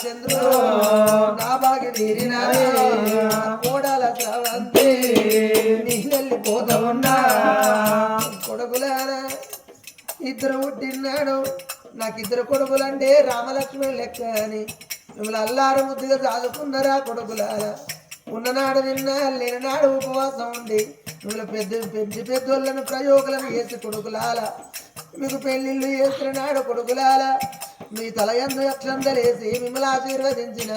చంద్రుడు నా బాగి తీరినారే కోడాల స్రవంతి నీ ఉన్నా కొడుకులారా ఇద్దరు పుట్టినాడు నాకు ఇద్దరు కొడుకులంటే రామలక్ష్మణ్ లెక్క అని మిమ్మల్ని అల్లారు ముద్దుగా చదువుకున్నారా కొడుకులారా ఉన్ననాడు నిన్న లేనినాడు ఉపవాసం ఉండి మిమ్మల్ని పెద్ద పెద్ద పెద్దోళ్ళను ప్రయోగులను చేసి కొడుకులాల మీకు పెళ్ళిళ్ళు చేస్తున్నాడు కొడుకులాల. మీ తల ఎందు అక్షంతలు మిమ్మల్ని ఆశీర్వదించిన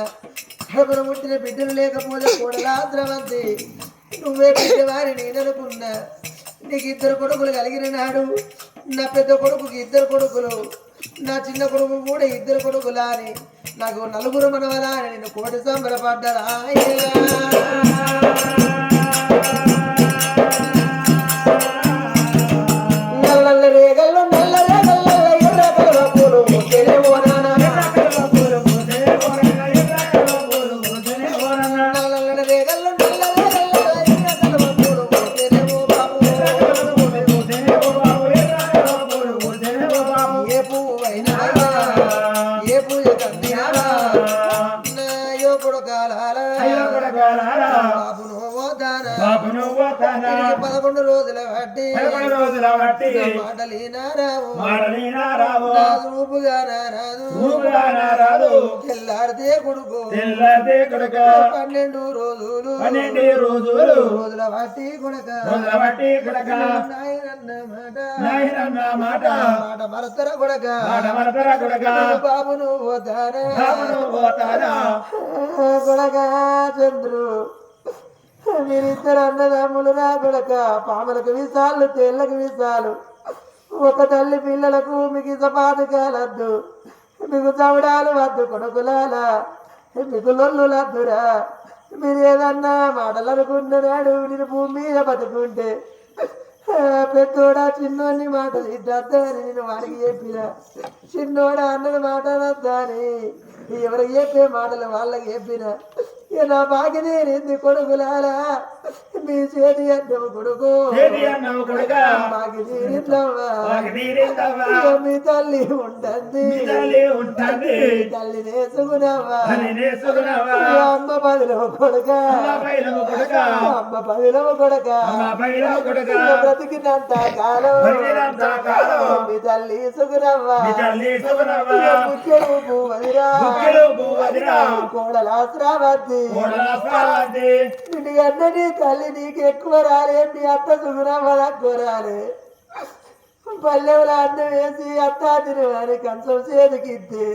కడుపున ముట్టిన బిడ్డలు లేకపోతే కొడలా ద్రవంతి నువ్వే బిడ్డవారి నేననుకున్నా నీకు ఇద్దరు కొడుకులు కలిగిన నాడు నా పెద్ద కొడుకుకి ఇద్దరు కొడుకులు నా చిన్న కొడుకు కూడా ఇద్దరు కొడుకులా అని నాకు నలుగురు మనవలా అని నేను కోటి సంబరపడ్డరా ఏ పూజ బాబును బాబును పోతానా పదకొండు రోజుల వడ్డీ. పదకొండు రోజుల మాటలీనారావు మాడలీనా రావు రూపుగా నారాదు ఊపిరా రాదు. తెల్లాడితే కొడుకు. తెల్లదే కొడుక. పన్నెండు రోజులు. పన్నెండు రోజులు. రోజుల బట్టి కొడక. రోజుల బట్టి కొడుక. నాయనన్న మాట. నాయనన్న మాట. మాట మరతర కొడక. మాట మరతర కొడుక. బాబును పోతారా బాబును పోతానా? కొడక చంద్రు. మీరిద్దరు అన్నదమ్ములు నా కొడక. పాములకు విసాలు తేళ్ళకు విసాలు ఒక తల్లి పిల్లలకు మీకు సపాతకాలద్దు మీకు చవడాలు వద్దు కొడుకులాల. మీకు లొల్లులద్దురా. మీరు ఏదన్నా మాటలు నేను భూమి మీద బతుకుంటే. పెద్దోడా చిన్నోడిని మాటలు ఇద్దద్దని నేను వాడికి చెప్పిన. చిన్నోడా అన్నది మాటలద్దని ఎవరికి చెప్పే మాటలు వాళ్ళకి చెప్పిన. ఇక నా బాగా నేను ఎందుకు కొడుకులారా మీ చేతి కొడుకు. తీరిందవ్వా మీ తల్లి ఉంటుంది తల్లి నేసుకున్నావా. అమ్మ పదిలో కొడుక. అమ్మ పదిలో కొడుక. బ్రతికినంత కాలం. మీ తల్లి అన్నని తల్లి నీకు ఎక్కువ రాలే మీ అత్త సుగురవ్వ రాలే పల్లెవుల అన్నం వేసి అత్త తినవారి కంచం చేతికిద్దే.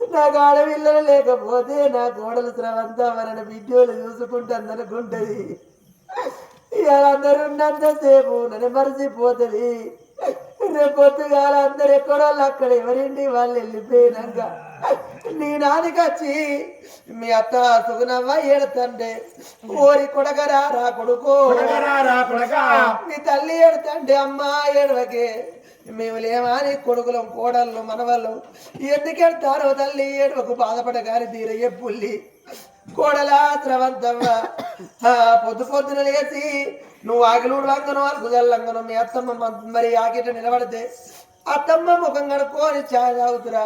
నాకు ఆడపిల్లలు లేకపోతే నా కోడలు స్రవంతా వరణ బిడ్డోలు చూసుకుంటుందనుకుంటది. ఇలా అందరు ఉన్నంతసేపు నన్ను మరిచిపోతుంది. రేపు పొద్దుగాల అందరు ఎక్కడోళ్ళు అక్కడ ఎవరింటి వాళ్ళు వెళ్ళిపోయినాక నీ నాన్నకొచ్చి మీ అత్త సుగునవ్వ ఏడుతంటే ఓరి కొడగరా రా కొడుకో. మీ తల్లి ఏడుతంటే అమ్మ ఏడవకే. మేము లేమని కొడుకులం కోడళ్ళు మనవాళ్ళు. ఎందుకు ఎడతారో తల్లి ఏడవకు బాధపడగాని తీరయ్యే పుల్లి. కోడలా స్రవంతమ్మ ఆ, పొద్దు పొద్దున లేచి నువ్వు ఆకిలూడు వంగను అలుకుదల్లంగను మీ అత్తమ్మ మరి ఆకిట నిలబడితే అత్తమ్మ ముఖం కడుక్కొని చాయ్ తాగుతురా.